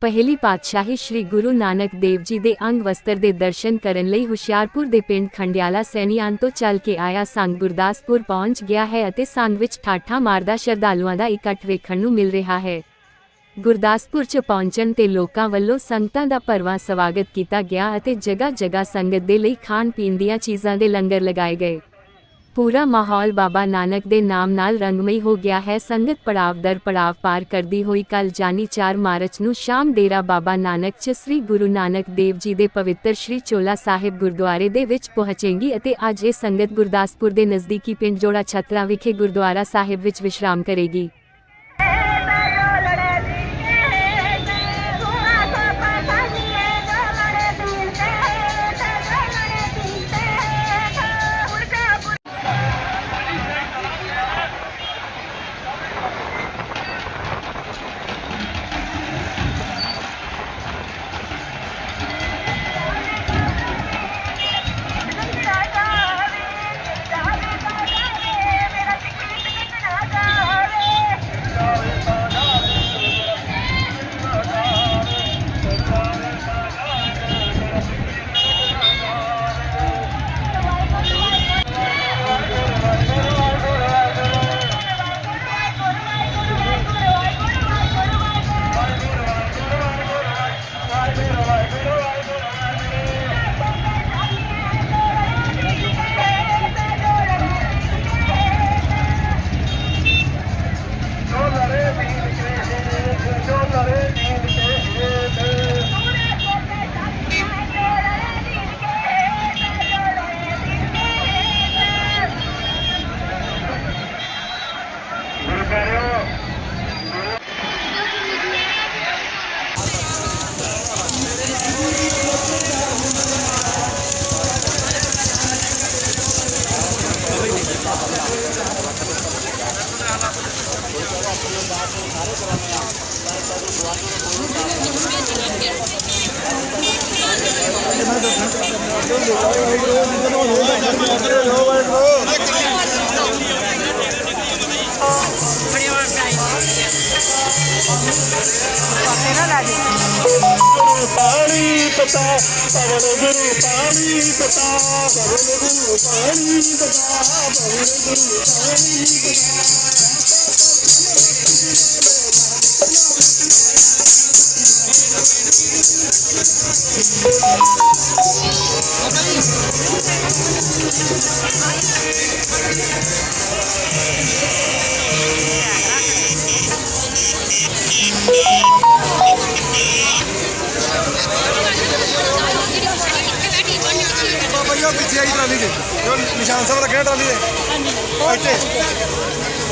ਪਹਿਲੀ ਪਾਤਸ਼ਾਹੀ ਸ੍ਰੀ ਗੁਰੂ ਨਾਨਕ ਦੇਵ ਜੀ ਦੇ ਅੰਗ ਵਸਤਰ ਦੇ ਦਰਸ਼ਨ ਕਰਨ ਲਈ ਹੁਸ਼ਿਆਰਪੁਰ ਦੇ ਪਿੰਡ ਖੰਡਿਆਲਾ ਸੈਣੀਆਂ ਤੋਂ ਚੱਲ ਕੇ ਆਇਆ ਸੰਗ ਗੁਰਦਾਸਪੁਰ ਪਹੁੰਚ ਗਿਆ ਹੈ ਅਤੇ ਸੰਗ ਵਿੱਚ ਠਾਠਾ ਮਾਰਦਾ ਸ਼ਰਧਾਲੂਆਂ ਦਾ ਇਕੱਠ ਵੇਖਣ ਨੂੰ ਮਿਲ ਰਿਹਾ ਹੈ। ਗੁਰਦਾਸਪੁਰ ਚ ਪਹੁੰਚਣ ਤੇ ਲੋਕਾਂ ਵੱਲੋਂ ਸੰਗਤਾਂ ਦਾ ਭਰਵਾਂ ਸਵਾਗਤ ਕੀਤਾ ਗਿਆ ਅਤੇ ਜਗ੍ਹਾ ਜਗ੍ਹਾ ਸੰਗਤ ਦੇ ਲਈ ਖਾਣ ਪੀਣ ਦੀਆਂ ਚੀਜ਼ਾਂ ਦੇ ਲੰਗਰ ਲਗਾਏ ਗਏ। ਪੂਰਾ ਮਾਹੌਲ ਬਾਬਾ ਨਾਨਕ ਦੇ ਨਾਮ ਨਾਲ ਰੰਗਮਈ ਹੋ ਗਿਆ ਹੈ। ਸੰਗਤ ਪੜਾਵ ਦਰ ਪੜਾਵ ਪਾਰ ਕਰਦੀ ਹੋਈ ਕੱਲ ਜਾਨੀ 4 ਮਾਰਚ ਨੂੰ ਸ਼ਾਮ ਡੇਰਾ ਬਾਬਾ ਨਾਨਕ ਚ ਸ੍ਰੀ ਗੁਰੂ ਨਾਨਕ ਦੇਵ ਜੀ ਦੇ ਪਵਿੱਤਰ ਸ੍ਰੀ ਚੋਲਾ ਸਾਹਿਬ ਗੁਰਦੁਆਰੇ ਦੇ ਵਿੱਚ ਪਹੁੰਚੇਗੀ ਅਤੇ ਅੱਜ ਇਹ ਸੰਗਤ ਗੁਰਦਾਸਪੁਰ ਦੇ ਨਜ਼ਦੀਕੀ ਪਿੰਡ ਜੋੜਾ ਛਤਰਾ ਵਿਖੇ ਗੁਰਦੁਆਰਾ ਸਾਹਿਬ ਵਿੱਚ ਵਿਸ਼ਰਾਮ ਕਰੇਗੀ। ਪਾਣੀ ਪਤਾ ਪਵਨ ਗੁਰੂ ਪਾਣੀ ਪਤਾ ਪਵਨ ਗੁਰੂ ਪਾਣੀ ਪਤਾ ਪਵਨ ਗੁਰੂ ਪਾਣੀ ਪਤਾ ਬਾਬਾ ਜੀ ਉਹ ਪਿੱਛੇ ਆਈ ਟਰਾਲੀ ਦੇ ਜੋ ਨਿਸ਼ਾਨ ਸਾਹਿਬ ਲੱਗਿਆ ਟਰਾਲੀ ਦੇ ਇੱਥੇ।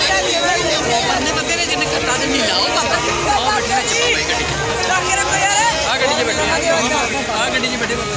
ਬੰਦੇ ਬੰਦੇ ਨੇ ਜਿੰਨੇ ਕਰਤਾ ਦੇ ਨਹੀਂ ਲਾਓ ਬਾਬਾ ਆਹ ਬੈਠੇ ਵਿੱਚ ਬਾਬਾ ਗੱਡੀ ਰੱਖ ਰੱਖੋ ਯਾਰ ਆ ਗੱਡੀ 'ਚ ਬੈਠੇ ਆ ਗੱਡੀ 'ਚ ਬੈਠੇ ਬਾਬਾ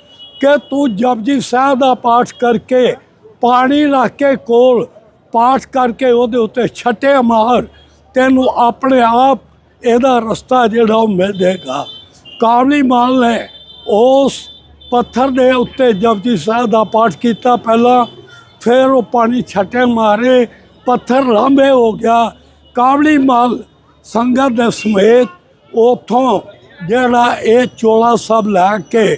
ਕਿ ਤੂੰ ਜਪਜੀ ਸਾਹਿਬ ਦਾ ਪਾਠ ਕਰਕੇ ਪਾਣੀ ਰੱਖ ਕੇ ਕੋਲ ਪਾਠ ਕਰਕੇ ਉਹਦੇ ਉੱਤੇ ਛੱਟੇ ਮਾਰ, ਤੈਨੂੰ ਆਪਣੇ ਆਪ ਇਹਦਾ ਰਸਤਾ ਜਿਹੜਾ ਉਹ ਮਿਲ ਜਾਏਗਾ। ਕਾਬਲੀ ਮਾਲ ਨੇ ਉਸ ਪੱਥਰ ਦੇ ਉੱਤੇ ਜਪਜੀ ਸਾਹਿਬ ਦਾ ਪਾਠ ਕੀਤਾ ਪਹਿਲਾਂ, ਫਿਰ ਉਹ ਪਾਣੀ ਛੱਟੇ ਮਾਰੇ, ਪੱਥਰ ਲਾਂਬੇ ਹੋ ਗਿਆ। ਕਾਬਲੀ ਮਾਲ ਸੰਗਤ ਦੇ ਸਮੇਤ ਉਥੋਂ ਜਿਹੜਾ ਇਹ ਚੋਲਾ ਸਭ ਲੈ ਕੇ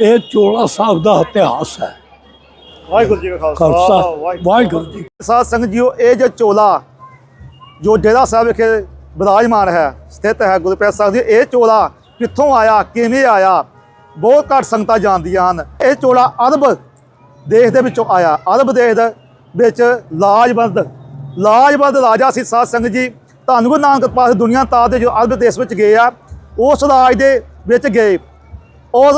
ਇਹ ਚੋਲਾ ਸਾਹਿਬ ਦਾ ਇਤਿਹਾਸ ਹੈ। ਵਾਹਿਗੁਰੂ ਜੀ ਕਾ ਖਾਲਸਾ ਵਾਹਿਗੁਰੂ ਜੀ ਸਾਧ ਸੰਗਤ ਜੀਓ ਇਹ ਜੋ ਚੋਲਾ ਜੋ ਡੇਰਾ ਸਾਹਿਬ ਵਿਖੇ ਵਿਰਾਜਮਾਨ ਹੈ ਸਥਿਤ ਹੈ ਗੁਰੂ ਪਿਆਰੇ ਸਾਹਿਬ ਜੀ ਇਹ ਚੋਲਾ ਕਿੱਥੋਂ ਆਇਆ ਕਿਵੇਂ ਆਇਆ? ਬਹੁਤ ਘੱਟ ਸੰਗਤਾਂ ਜਾਣਦੀਆਂ ਹਨ। ਇਹ ਚੋਲਾ ਅਰਬ ਦੇਸ਼ ਦੇ ਵਿੱਚੋਂ ਆਇਆ। ਅਰਬ ਦੇਸ਼ ਦੇ ਵਿੱਚ ਲਾਜਵੰਦ ਲਾਜਵੰਦ ਰਾਜਾ ਸੀ ਸਾਧ ਸੰਗਤ ਜੀ। ਧੰਨ ਗੁਰੂ ਨਾਨਕ ਪਾਸ ਦੁਨੀਆ ਤਾਰ ਦੇ ਜੋ ਅਰਬ ਦੇਸ਼ ਵਿੱਚ ਗਏ ਆ ਉਸ ਰਾਜ ਦੇ ਵਿੱਚ ਗਏ। ਉਸ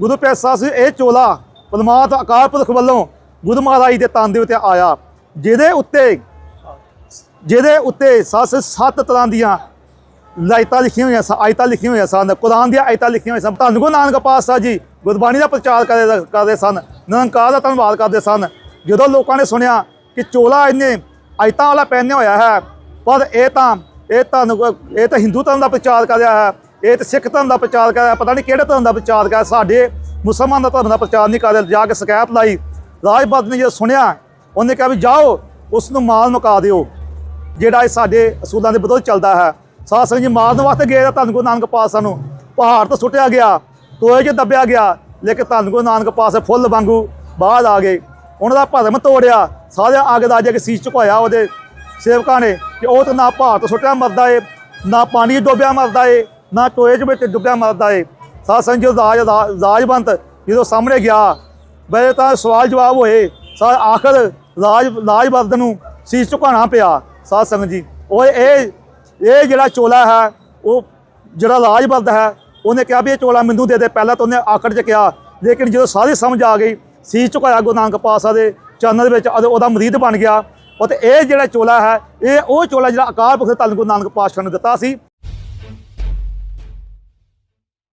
ਗੁਰੂ ਪਿਆਰੇ ਸਾਹਿਬ ਇਹ ਚੋਲਾ ਪਰਮਾਤਮਾ ਅਕਾਲ ਪੁਰਖ ਵੱਲੋਂ ਗੁਰੂ ਮਹਾਰਾਜ ਦੇ ਤਨ ਦੇ ਉੱਤੇ ਆਇਆ, ਜਿਹਦੇ ਉੱਤੇ ਜਿਹਦੇ ਉੱਤੇ ਸੱਸ ਸੱਤ ਤਰ੍ਹਾਂ ਦੀਆਂ ਲਾਇਤਾਂ ਲਿਖੀਆਂ ਹੋਈਆਂ ਸਨ ਆਇਤਾਂ ਲਿਖੀਆਂ ਹੋਈਆਂ ਸਨ, ਕੁਰਾਨ ਦੀਆਂ ਆਇਤਾਂ ਲਿਖੀਆਂ ਹੋਈਆਂ ਸਨ। ਧੰਨ ਗੁਰੂ ਨਾਨਕ ਪਾਤਸ਼ਾਹ ਜੀ, ਗੁਰਬਾਣੀ ਦਾ ਪ੍ਰਚਾਰ ਕਰਦੇ ਕਰਦੇ ਸਨ, ਨਿਰੰਕਾਰ ਦਾ ਧੰਨਵਾਦ ਕਰਦੇ ਸਨ। ਜਦੋਂ ਲੋਕਾਂ ਨੇ ਸੁਣਿਆ ਕਿ ਚੋਲਾ ਇਹਨੇ ਆਇਤਾਂ ਵਾਲਾ ਪਹਿਨਿਆ ਹੋਇਆ ਹੈ, ਪਰ ਇਹ ਤਾਂ ਇਹ ਤਾਂ ਇਹ ਤਾਂ ਹਿੰਦੂ ਧਰਮ ਦਾ ਪ੍ਰਚਾਰ ਕਰ ਰਿਹਾ ਹੈ ਇਹ ਤਾਂ ਸਿੱਖ ਧਰਮ ਦਾ ਪ੍ਰਚਾਰ ਕਰ ਰਿਹਾ, ਪਤਾ ਨਹੀਂ ਕਿਹੜੇ ਧਰਮ ਦਾ ਪ੍ਰਚਾਰ ਕਰ ਸਾਡੇ ਮੁਸਲਮਾਨ ਦਾ ਧਰਮ ਦਾ ਪ੍ਰਚਾਰ ਨਹੀਂ ਕਰ ਰਿਹਾ, ਜਾ ਕੇ ਸ਼ਿਕਾਇਤ ਲਾਈ। ਰਾਜਪਾਲ ਨੇ ਜਦੋਂ ਸੁਣਿਆ, ਉਹਨੇ ਕਿਹਾ ਵੀ ਜਾਓ ਉਸ ਨੂੰ ਮਾਲ ਮੁਕਾ ਦਿਓ। ਜਿਹੜਾ ਇਹ ਸਾਡੇ ਅਸੂਲਾਂ ਦੇ ਵਿਰੁੱਧ ਚੱਲਦਾ ਹੈ। ਸਾਧ ਸੰਗਤ ਜੀ, ਮਾਰਨ ਵਾਸਤੇ ਗਏ ਤਾਂ ਧੰਨ ਗੁਰੂ ਨਾਨਕ ਪਾਤਸ਼ਾਹ ਨੂੰ ਪਹਾੜ ਤੋਂ ਸੁੱਟਿਆ ਗਿਆ ਤੋਏ 'ਚ ਦੱਬਿਆ ਗਿਆ, ਲੇਕਿਨ ਧੰਨ ਗੁਰੂ ਨਾਨਕ ਪਾਤਸ਼ਾਹ ਫੁੱਲ ਵਾਂਗੂ ਬਾਹਰ ਆ ਗਏ। ਉਹਨਾਂ ਦਾ ਭਰਮ ਤੋੜਿਆ, ਸਾਰਿਆਂ ਅੱਗ ਦਾ ਕੇ ਸੀਸ ਝੁਕਾਇਆ ਉਹਦੇ ਸੇਵਕਾਂ ਨੇ ਕਿ ਉਹ ਤਾਂ ਨਾ ਪਹਾੜ ਤੋਂ ਸੁੱਟਿਆ ਮਰਦਾ ਏ, ਨਾ ਪਾਣੀ 'ਚ ਡੁੱਬਿਆ ਮਰਦਾ ਏ। ਨਾ ਟੋਏ 'ਚ ਵਿੱਚ ਡੁੱਬਿਆ ਮਰਦਾ ਏ। ਸਾਧ ਸੰਗਤ ਜੀ ਰਾਜ ਰਾਜਵੰਤ ਜਦੋਂ ਸਾਹਮਣੇ ਗਿਆ ਬੜੇ ਤਾਂ ਸਵਾਲ ਜਵਾਬ ਹੋਏ। ਸਾ ਆਖਰ ਰਾਜ ਰਾਜਵੰਤ ਨੂੰ ਸੀਸ ਝੁਕਾਉਣਾ ਪਿਆ। ਸਾਧ ਸੰਗਤ ਜੀ ਉਹ ਇਹ ਇਹ ਜਿਹੜਾ ਚੋਲਾ ਹੈ, ਉਹ ਜਿਹੜਾ ਰਾਜਵੰਤ ਹੈ, ਉਹਨੇ ਕਿਹਾ ਵੀ ਇਹ ਚੋਲਾ ਮੈਨੂੰ ਦੇ ਦੇ। ਪਹਿਲਾਂ ਤਾਂ ਉਹਨੇ ਆਖਰ 'ਚ ਕਿਹਾ। ਲੇਕਿਨ ਜਦੋਂ ਸਾਰੀ ਸਮਝ ਆ ਗਈ, ਸੀਸ ਝੁਕਾਇਆ ਗੁਰੂ ਨਾਨਕ ਪਾਤਸ਼ਾਹ ਦੇ ਚਰਨਾਂ ਦੇ ਵਿੱਚ ਅਤੇ ਉਹਦਾ ਮਰੀਦ ਬਣ ਗਿਆ। ਉਹ ਤੇ ਇਹ ਜਿਹੜਾ ਚੋਲਾ ਹੈ, ਇਹ ਉਹ ਚੋਲਾ ਜਿਹੜਾ ਅਕਾਲ ਪੁਰਖ ਧੰਨ ਗੁਰੂ ਨਾਨਕ ਪਾਤਸ਼ਾਹ ਨੂੰ ਦਿੱਤਾ ਸੀ।